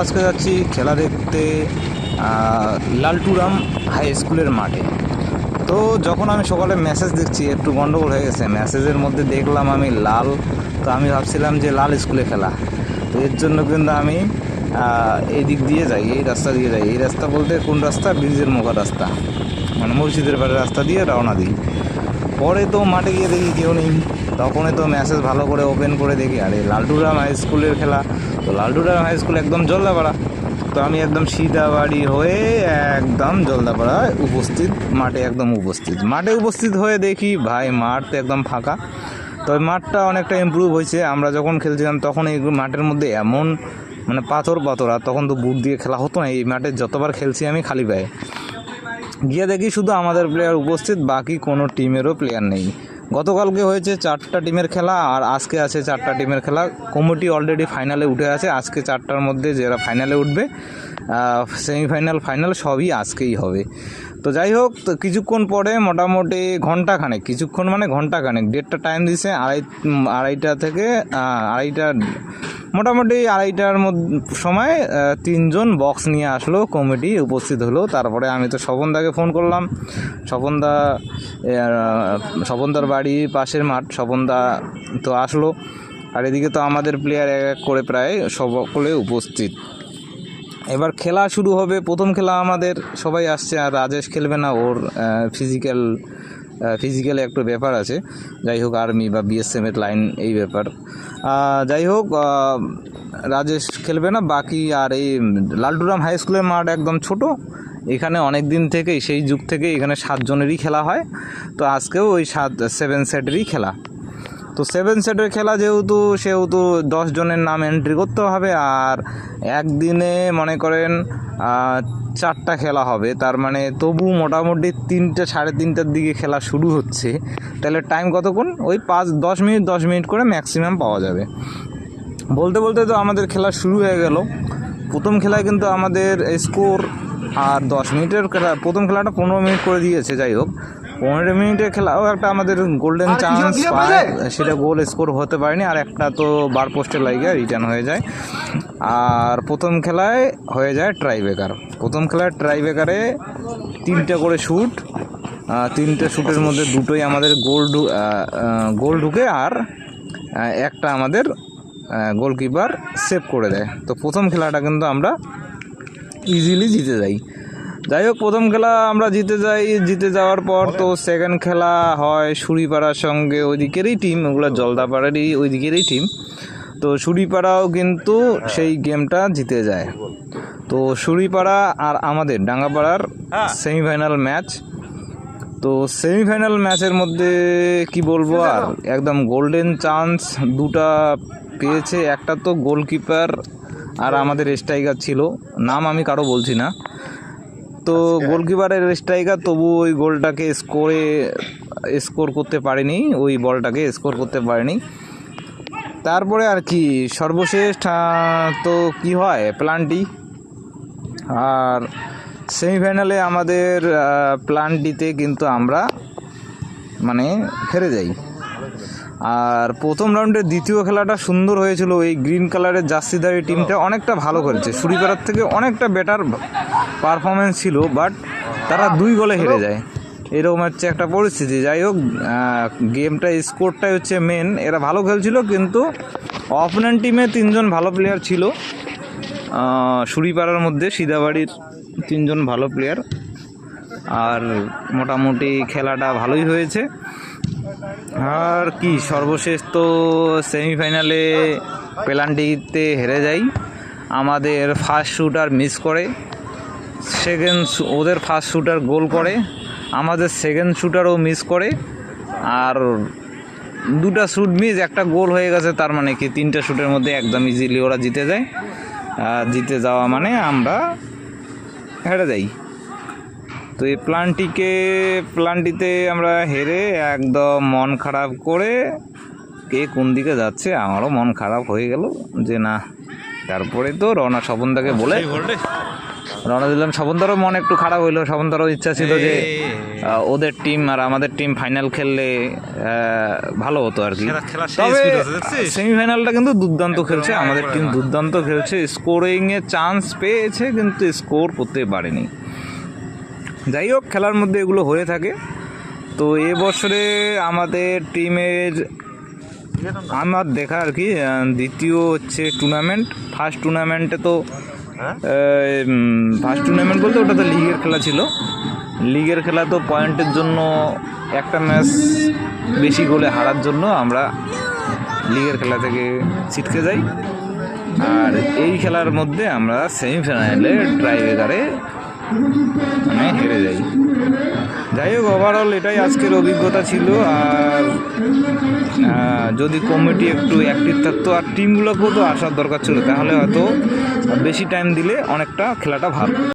আজকে যাচ্ছি খেলা দেখতে লালটুরাম হাই স্কুলের মাঠে। তো যখন আমি সকালে মেসেজ দেখছি, একটু গন্ডগোল হয়ে গেছে মেসেজের মধ্যে দেখলাম আমি লাল, তো আমি ভাবছিলাম যে লাল স্কুলে খেলা। তো এর জন্য কিন্তু আমি এই দিক দিয়ে যাই, এই রাস্তা দিয়ে যাই। এই রাস্তা বলতে কোন রাস্তা? ব্রিজের মোকার রাস্তা। মানে মসজিদের বাড়ির রাস্তা দিয়ে রওনা দিই। পরে তো মাঠে গিয়ে দেখি কেউ নেই। তখনই তো মেসেজ ভালো করে ওপেন করে দেখি, আরে লালটুরাম হাই স্কুলের খেলা। তো লালটুরাম হাই স্কুল একদম জলদাপাড়া। তো আমি একদম সিধাবাড়ি হয়ে একদম জলদাপাড়ায় উপস্থিত, মাঠে একদম উপস্থিত। মাঠে উপস্থিত হয়ে দেখি, ভাই মাঠ তো একদম ফাঁকা। তবে মাঠটা অনেকটা ইমপ্রুভ হয়েছে। আমরা যখন খেলছিলাম তখন এই মাঠের মধ্যে এমন মানে পাথর পাথর, আর তখন তো বুট দিয়ে খেলা হতো না। এই মাঠে যতবার খেলছি আমি খালি পায়ে। গিয়ে দেখি শুধু আমাদের প্লেয়ার উপস্থিত, বাকি কোনো টিমেরও প্লেয়ার নেই। গতকালকে হয়েছে চারটা টিমের খেলা আর আজকে আছে চারটা টিমের খেলা। কমিটি অলরেডি ফাইনালে উঠে আছে, আজকে চারটার মধ্যে যারা ফাইনালে উঠবে সেমিফাইনাল ফাইনাল সবই আজকেই হবে। তো যাই হোক, তো কিছুক্ষণ পরে মোটামুটি ঘণ্টা খানেক কিছুক্ষণ মানে ঘণ্টা খানেক ডেটটা টাইম দিছে, আড়াই আড়াইটা থেকে আড়াইটা মোটামুটি আড়াইটার সময় তিনজন বক্স নিয়ে আসলো কমিটি উপস্থিত হলো। তারপরে আমি তো স্বপনদাকে ফোন করলাম। স্বপনদা স্বপনদার বাড়ি পাশের মাঠ। স্বপনদা তো আসলো। আর এদিকে তো আমাদের প্লেয়ার এক এক করে প্রায় সকলে উপস্থিত। এবার খেলা শুরু হবে। প্রথম খেলা আমাদের সবাই আসছে, আর রাজেশ খেলবে না। ওর ফিজিক্যাল ফিজিক্যালি একটু ব্যাপার আছে। যাই হোক আর্মি বা বিএসএম এর লাইন এই ব্যাপার। যাই হোক রাজেশ খেলবে না, বাকি আর এই লালটুরাম হাই স্কুলের মাঠ একদম ছোট। এখানে অনেক দিন থেকেই, সেই যুগ থেকে এখানে সাতজনেরই খেলা হয়। তো আজকেও ওই সাত সেভেন সেটেরই খেলা। তো সেভেন সেটের খেলা যেহেতু, সেহেতু জনের নাম এন্ট্রি করতে হবে আর একদিনে মনে করেন চারটা খেলা হবে। তার মানে তবু মোটামুটি তিনটে, সাড়ে তিনটার দিকে খেলা শুরু হচ্ছে। তাহলে টাইম কতক্ষণ? ওই পাঁচ, দশ মিনিট দশ মিনিট করে ম্যাক্সিমাম পাওয়া যাবে। বলতে বলতে তো আমাদের খেলা শুরু হয়ে গেল। প্রথম খেলায় কিন্তু আমাদের স্কোর আর দশ মিনিটের খেলা, প্রথম খেলাটা পনেরো মিনিট করে দিয়েছে, যাই হোক। পনেরো মিনিটের খেলাও একটা আমাদের গোল্ডেন চান্স পায়। সেটা গোল স্কোর হতে পারেনি আর একটা তো বার পোস্টে লাগে রিটার্ন হয়ে যায়। আর প্রথম খেলায় হয়ে যায় ট্রাই ট্রাইবেকার প্রথম খেলায় ট্রাই ট্রাইবেকারে তিনটা করে শ্যুট তিনটে শ্যুটের মধ্যে দুটোই আমাদের গোল ঢু গোল ঢুকে আর একটা আমাদের গোলকিপার সেভ করে দেয়। তো প্রথম খেলাটা কিন্তু আমরা ইজিলি জিতে যাই। যাই হোক প্রথম খেলা আমরা জিতে যাই। জিতে যাওয়ার পর তো সেকেন্ড খেলা হয় সুরিপাড়ার সঙ্গে। ওইদিকেরই টিম ওগুলো জলদাপাড়ারই ওইদিকেরই টিম তো সুরিপাড়াও কিন্তু সেই গেমটা জিতে যায়। তো সুরিপাড়া আর আমাদের ডাঙ্গাপাড়ার সেমিফাইনাল ম্যাচ তো সেমিফাইনাল ম্যাচের মধ্যে কি বলব আর? একদম গোল্ডেন চান্স দুটা পেয়েছে। একটা তো গোলকিপার আর আমাদের স্ট্রাইকার ছিল। নাম আমি কারও বলছি না। তো গোলকিপারের স্ট্রাইকার তবু ওই গোলটাকে স্কোরে স্কোর করতে পারেনি ওই বলটাকে স্কোর করতে পারেনি। তারপরে আর কি সর্বশেষ তো কি হয় প্ল্যানটি? আর সেমিফাইনালে আমাদের প্ল্যানটিতে কিন্তু আমরা মানে হেরে যাই। আর প্রথম রাউন্ডের দ্বিতীয় খেলাটা সুন্দর হয়েছিল এই গ্রিন কালারের জার্সিধারী টিমটা অনেকটা ভালো করেছে। সুরিপাড়ার থেকে অনেকটা বেটার পারফরমেন্স ছিল বাট তারা দুই গোলে হেরে যায়। এরকম হচ্ছে একটা পরিস্থিতি। যাই হোক গেমটা স্কোরটাই হচ্ছে মেন এরা ভালো খেলছিল, কিন্তু অপোনেন্ট টিমে তিনজন ভালো প্লেয়ার ছিল। সুরিপাড়ার মধ্যে সিদাবাড়ির তিনজন ভালো প্লেয়ার আর মোটামুটি খেলাটা ভালোই হয়েছে। আর কি, সর্বশেষ তো সেমিফাইনালে পেলান্টিতে হেরে যাই। আমাদের ফার্স্ট শুটার মিস করে। সেকেন্ড ওদের ফার্স্ট শ্যুটার গোল করে, আমাদের সেকেন্ড শ্যুটারও মিস করে, আর দুটা শ্যুট মিস একটা গোল হয়ে গেছে, তার মানে কি তিনটা শ্যুটের মধ্যে একদম ইজিলি ওরা জিতে যায়। আর জিতে যাওয়া মানে আমরা হেরে যাই। তো এই প্ল্যানটিকে প্ল্যানটিতে আমরা হেরে একদম মন খারাপ করে কে কোন দিকে যাচ্ছে আমারও মন খারাপ হয়ে গেল যে না, তারপরে তো রওনা স্বপনদাকে বলে রওনা দিলাম। স্বপনদারও মন একটু খারাপ হইল। স্বপনদারও ইচ্ছা ছিল যে ওদের টিম আর আমাদের টিম ফাইনাল খেললে ভালো হতো আর কি। তবে? সেমিফাইনালটা কিন্তু দুর্দান্ত খেলছে। আমাদের টিম দুর্দান্ত খেলছে। স্কোরিং এ চান্স পেয়েছে কিন্তু স্কোর করতে পারেনি। যাই হোক খেলার মধ্যে এগুলো হয়ে থাকে। তো এবছরে আমাদের টিমের আমার দেখা আর কি দ্বিতীয় হচ্ছে টুর্নামেন্ট ফার্স্ট টুর্নামেন্টে তো হ্যাঁ? ফার্স্ট টুর্নামেন্ট বলতে ওটা তো লিগের খেলা ছিল। লিগের খেলা তো পয়েন্টের জন্য একটা ম্যাচ বেশি গোলে হারার জন্য আমরা লিগের খেলা থেকে ছিটকে যাই। আর এই খেলার মধ্যে আমরা সেমিফাইনালে ট্রাইবেকারে মানে হেরে যাই। যাই হোক ওভারঅল এটাই আজকের অভিজ্ঞতা ছিল। আর যদি কমিটি একটু অ্যাক্টিভ থাকতো, আর টিমগুলোকেও তো আসার দরকার ছিল, তাহলে হয়তো বেশি টাইম দিলে অনেকটা খেলাটা ভালো।